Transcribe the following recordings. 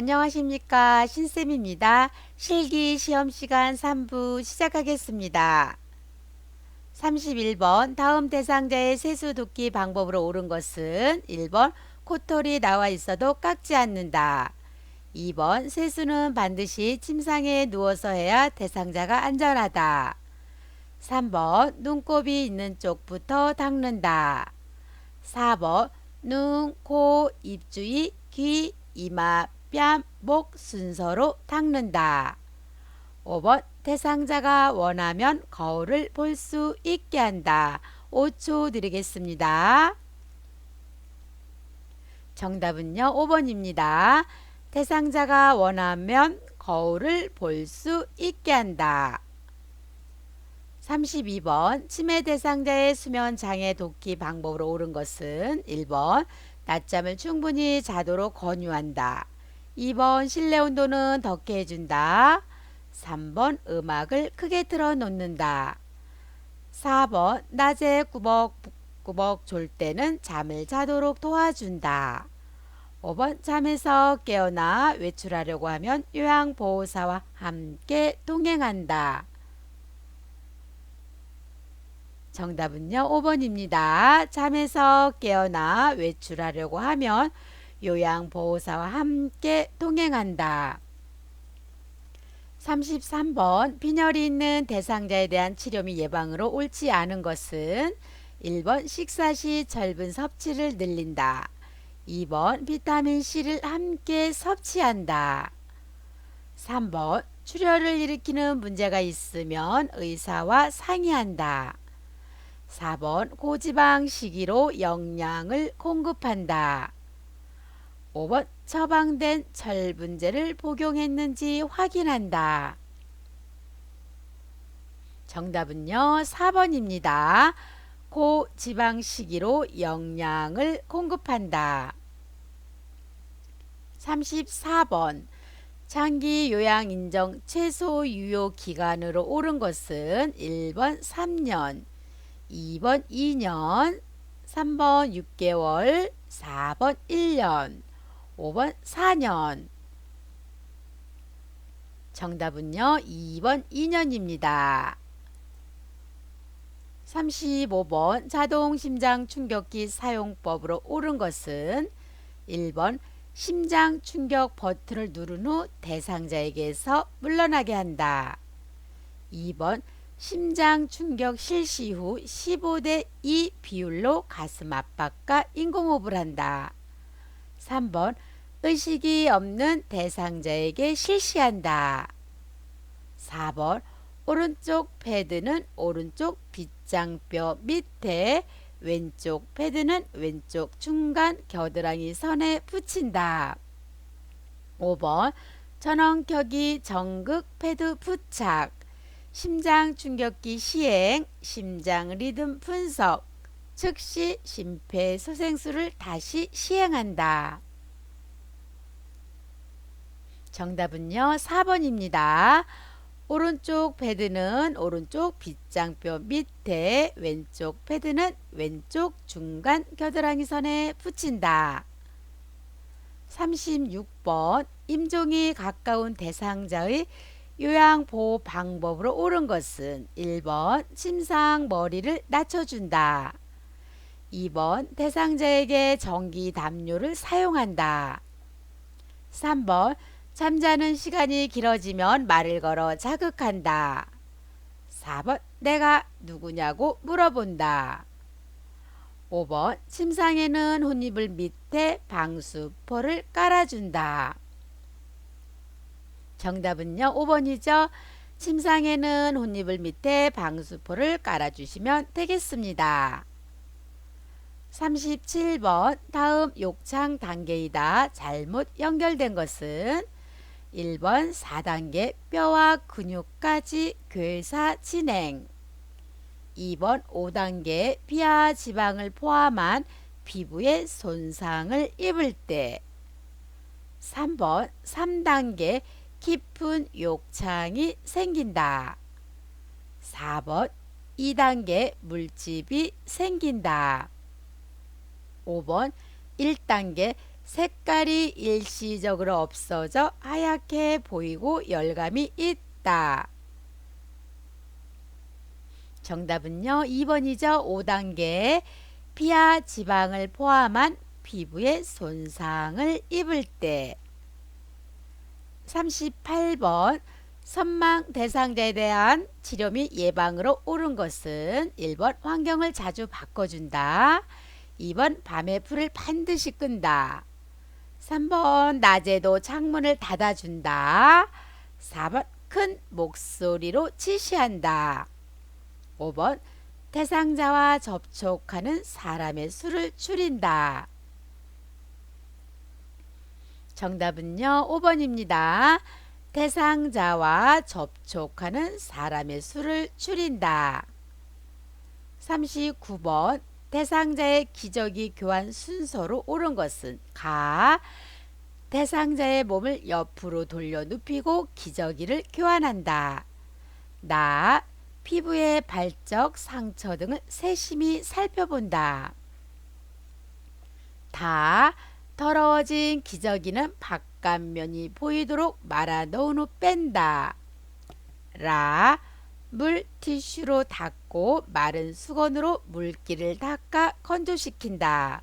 안녕하십니까 신쌤입니다. 실기 시험 시간 3부 시작하겠습니다. 31번 다음 대상자의 세수 돕기 방법으로 옳은 것은 1번 코털이 나와 있어도 깎지 않는다. 2번 세수는 반드시 침상에 누워서 해야 대상자가 안전하다. 3번 눈곱이 있는 쪽부터 닦는다. 4번 눈, 코, 입 주위, 귀, 이마, 뺨, 목 순서로 닦는다. 5번 대상자가 원하면 거울을 볼 수 있게 한다. 5초 드리겠습니다. 정답은요. 5번입니다. 대상자가 원하면 거울을 볼 수 있게 한다. 32번 치매 대상자의 수면 장애 돕기 방법으로 옳은 것은 1번 낮잠을 충분히 자도록 권유한다. 2번 실내 온도는 덥게 해준다. 3번 음악을 크게 틀어 놓는다. 4번 낮에 꾸벅꾸벅 졸 때는 잠을 자도록 도와준다. 5번 잠에서 깨어나 외출하려고 하면 요양보호사와 함께 동행한다. 정답은요, 5번입니다. 잠에서 깨어나 외출하려고 하면 요양보호사와 함께 동행한다. 33번 빈혈이 있는 대상자에 대한 치료 및 예방으로 옳지 않은 것은 1번 식사 시 철분 섭취를 늘린다. 2번 비타민C를 함께 섭취한다. 3번 출혈을 일으키는 문제가 있으면 의사와 상의한다. 4번 고지방 식이로 영양을 공급한다. 5번 처방된 철분제를 복용했는지 확인한다. 정답은요. 4번입니다. 고지방 식이로 영양을 공급한다. 34번 장기 요양 인정 최소 유효 기간으로 옳은 것은 1번 3년, 2번 2년, 3번 6개월, 4번 1년, 5번 4년. 정답은요, 2번 2년입니다. 35번 자동 심장 충격기 사용법으로 옳은 것은 1번 심장 충격 버튼을 누른 후 대상자에게서 물러나게 한다. 2번 심장 충격 실시 후 15대 2 비율로 가슴 압박과 인공호흡을 한다. 3번 의식이 없는 대상자에게 실시한다. 4번 오른쪽 패드는 오른쪽 빗장뼈 밑에 왼쪽 패드는 왼쪽 중간 겨드랑이 선에 붙인다. 5번 전원격이 정극 패드 부착 심장 충격기 시행 심장 리듬 분석 즉시 심폐소생술을 다시 시행한다. 정답은요 4번입니다. 오른쪽 패드는 오른쪽 빗장뼈 밑에 왼쪽 패드는 왼쪽 중간 겨드랑이 선에 붙인다. 36번 임종이 가까운 대상자의 요양보호 방법으로 옳은 것은 1번 침상 머리를 낮춰준다. 2번 대상자에게 전기 담요를 사용한다. 3번 잠자는 시간이 길어지면 말을 걸어 자극한다. 4번 내가 누구냐고 물어본다. 5번 침상에는 혼이불 밑에 방수포를 깔아준다. 정답은요 5번이죠. 침상에는 혼이불 밑에 방수포를 깔아주시면 되겠습니다. 37번 다음 욕창 단계이다. 잘못 연결된 것은 1번 4단계 뼈와 근육까지 괴사 진행 2번 5단계 피와 지방을 포함한 피부에 손상을 입을 때 3번 3단계 깊은 욕창이 생긴다. 4번 2단계 물집이 생긴다. 5번 1단계 색깔이 일시적으로 없어져 하얗게 보이고 열감이 있다. 정답은요. 2번이죠. 5단계 피하 지방을 포함한 피부에 손상을 입을 때 38번 선망 대상자에 대한 치료 및 예방으로 옳은 것은 1번 환경을 자주 바꿔준다. 2번 밤에 불을 반드시 끈다. 3번 낮에도 창문을 닫아준다. 4번 큰 목소리로 지시한다. 5번 대상자와 접촉하는 사람의 수를 줄인다. 정답은요. 5번입니다. 대상자와 접촉하는 사람의 수를 줄인다. 39번 대상자의 기저귀 교환 순서로 옳은 것은 가 대상자의 몸을 옆으로 돌려 눕히고 기저귀를 교환한다. 나 피부의 발적, 상처 등을 세심히 살펴본다. 다 더러워진 기저귀는 바깥면이 보이도록 말아 넣은 후 뺀다. 라 물 티슈로 닦 고 마른 수건으로 물기를 닦아 건조시킨다.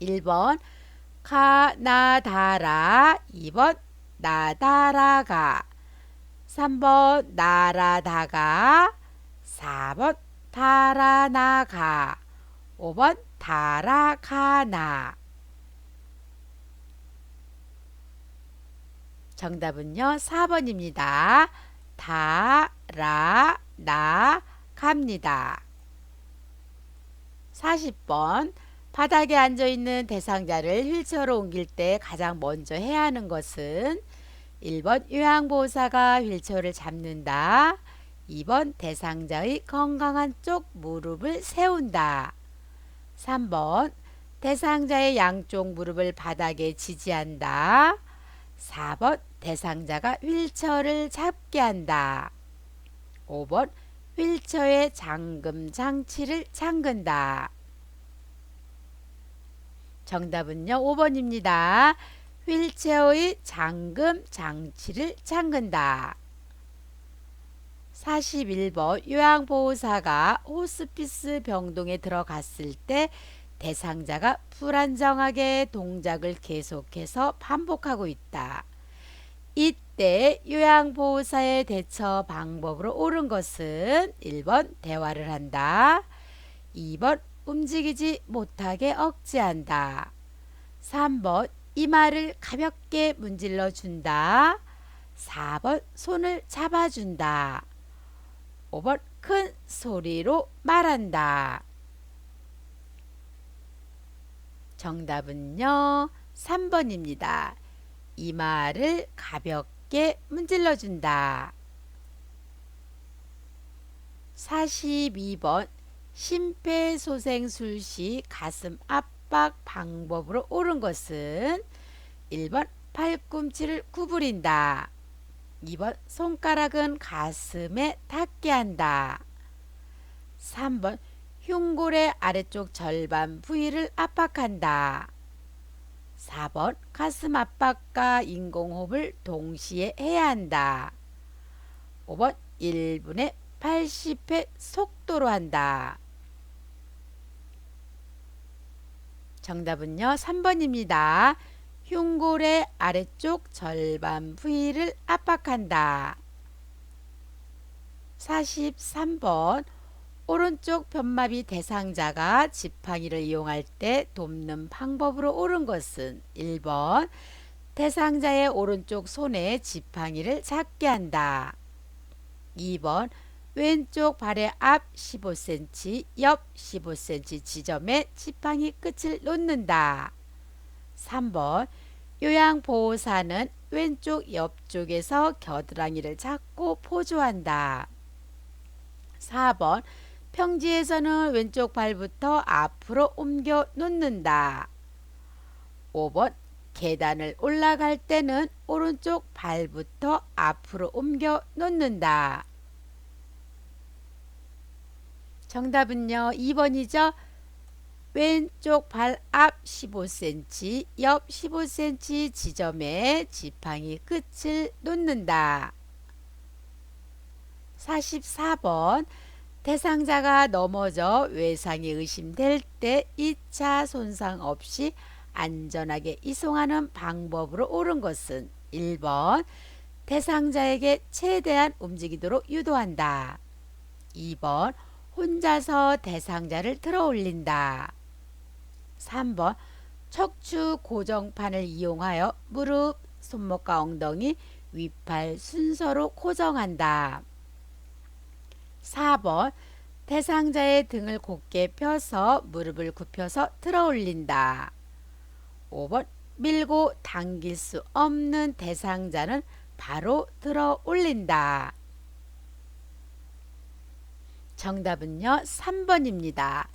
1번 가나다라. 2번 나다라가. 3번 나라다가. 4번 달아나가. 5번 달아가나. 정답은요 4번입니다. 달아 나 갑니다. 40번 바닥에 앉아 있는 대상자를 휠체어로 옮길 때 가장 먼저 해야 하는 것은 1번 요양보호사가 휠체어를 잡는다. 2번 대상자의 건강한 쪽 무릎을 세운다. 3번 대상자의 양쪽 무릎을 바닥에 지지한다. 4번 대상자가 휠체어를 잡게 한다. 5번 휠체어의 잠금 장치를 잠근다. 정답은요. 5번입니다. 휠체어의 잠금 장치를 잠근다. 41번 요양보호사가 호스피스 병동에 들어갔을 때 대상자가 불안정하게 동작을 계속해서 반복하고 있다. 이때 요양보호사의 대처 방법으로 옳은 것은 1번 대화를 한다. 2번 움직이지 못하게 억제한다. 3번 이마를 가볍게 문질러 준다. 4번 손을 잡아준다. 5번 큰 소리로 말한다. 정답은요. 3번입니다. 이마를 가볍게 문질러 준다. 42번 심폐소생술 시 가슴 압박 방법으로 옳은 것은 1번 팔꿈치를 구부린다. 2번 손가락은 가슴에 닿게 한다. 3번 흉골의 아래쪽 절반 부위를 압박한다. 4번 가슴 압박과 인공호흡을 동시에 해야 한다. 5번 1분에 80회 속도로 한다. 정답은요. 3번입니다. 흉골의 아래쪽 절반 부위를 압박한다. 43번 오른쪽 편마비 대상자가 지팡이를 이용할 때 돕는 방법으로 옳은 것은 1번 대상자의 오른쪽 손에 지팡이를 잡게 한다. 2번 왼쪽 발의 앞 15cm, 옆 15cm 지점에 지팡이 끝을 놓는다. 3번 요양보호사는 왼쪽 옆쪽에서 겨드랑이를 잡고 포조한다. 4번 평지에서는 왼쪽 발부터 앞으로 옮겨 놓는다. 5번 계단을 올라갈 때는 오른쪽 발부터 앞으로 옮겨 놓는다. 정답은요. 2번이죠. 왼쪽 발 앞 15cm, 옆 15cm 지점에 지팡이 끝을 놓는다. 44번 대상자가 넘어져 외상이 의심될 때 2차 손상 없이 안전하게 이송하는 방법으로 옳은 것은 1번 대상자에게 최대한 움직이도록 유도한다. 2번 혼자서 대상자를 들어 올린다. 3번 척추 고정판을 이용하여 무릎, 손목과 엉덩이, 윗팔 순서로 고정한다. 4번 대상자의 등을 곧게 펴서 무릎을 굽혀서 들어 올린다. 5번 밀고 당길 수 없는 대상자는 바로 들어 올린다. 정답은요, 3번입니다.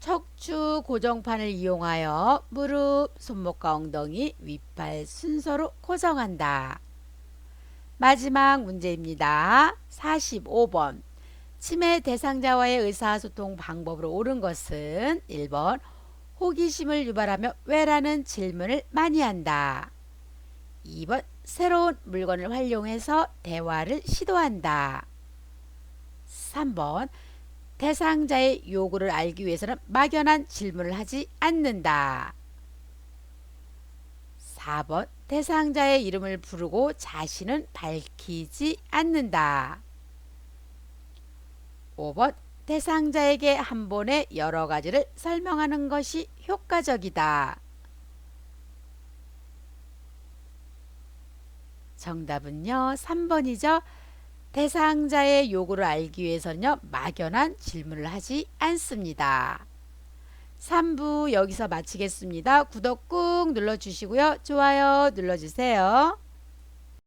척추 고정판을 이용하여 무릎, 손목과 엉덩이, 윗발 순서로 고정한다. 마지막 문제입니다. 45번. 치매 대상자와의 의사소통 방법으로 옳은 것은 1번 호기심을 유발하며 왜라는 질문을 많이 한다. 2번 새로운 물건을 활용해서 대화를 시도한다. 3번 대상자의 요구를 알기 위해서는 막연한 질문을 하지 않는다. 4번 대상자의 이름을 부르고 자신은 밝히지 않는다. 5번 대상자에게 한 번에 여러 가지를 설명하는 것이 효과적이다. 정답은요, 3번이죠. 대상자의 요구를 알기 위해서는요, 막연한 질문을 하지 않습니다. 3부 여기서 마치겠습니다. 구독 꾹 눌러주시고요. 좋아요 눌러주세요.